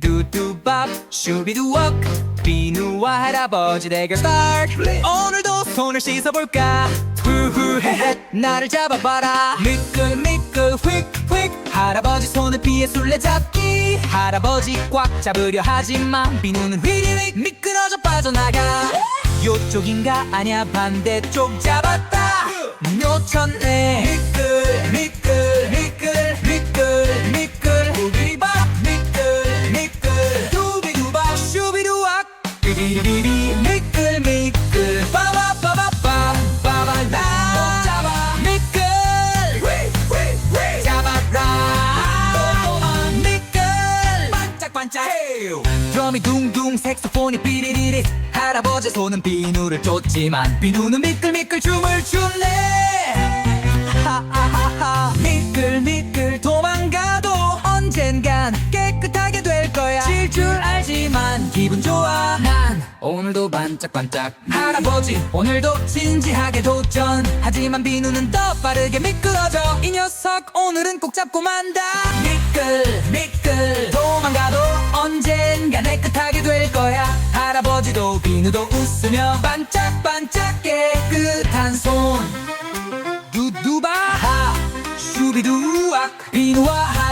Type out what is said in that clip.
두두밥 슈비두웍 비누와 할아버지 대결 스타트 오늘도 손을 씻어볼까? 후후헤헤 나를 잡아봐라. 미끌 미끌 휙휙. 할아버지 손을 피해 술래잡기. 할아버지 꽉 잡으려 하지만 비누는 휘리릭 미끄러져 빠져나가. 요쪽인가 아냐 반대쪽 잡았다 삐리리리 미끌 미끌 빠바바바밤 빠바라 잡아 미끌 잡아라 미끌 반짝반짝 드럼이 둥둥 색소폰이 삐리리리 할아버지 손은 비누를 쫓지만 비누는 미끌 미끌 춤을 춘네 하하하하 미끌 미끌 도망가도 언젠간 깨끗하게 될 거야 질 줄 알지만 기분 좋아 난 오늘도 반짝반짝. 할아버지 오늘도 진지하게 도전. 하지만 비누는 더 빠르게 미끄러져. 이 녀석 오늘은 꼭 잡고 만다. 미끌 미끌. 도망가도 언젠가 깨끗하게 될 거야. 할아버지도 비누도 웃으며 반짝반짝 깨끗한 손. 두두바 하. 슈비두악. 비누와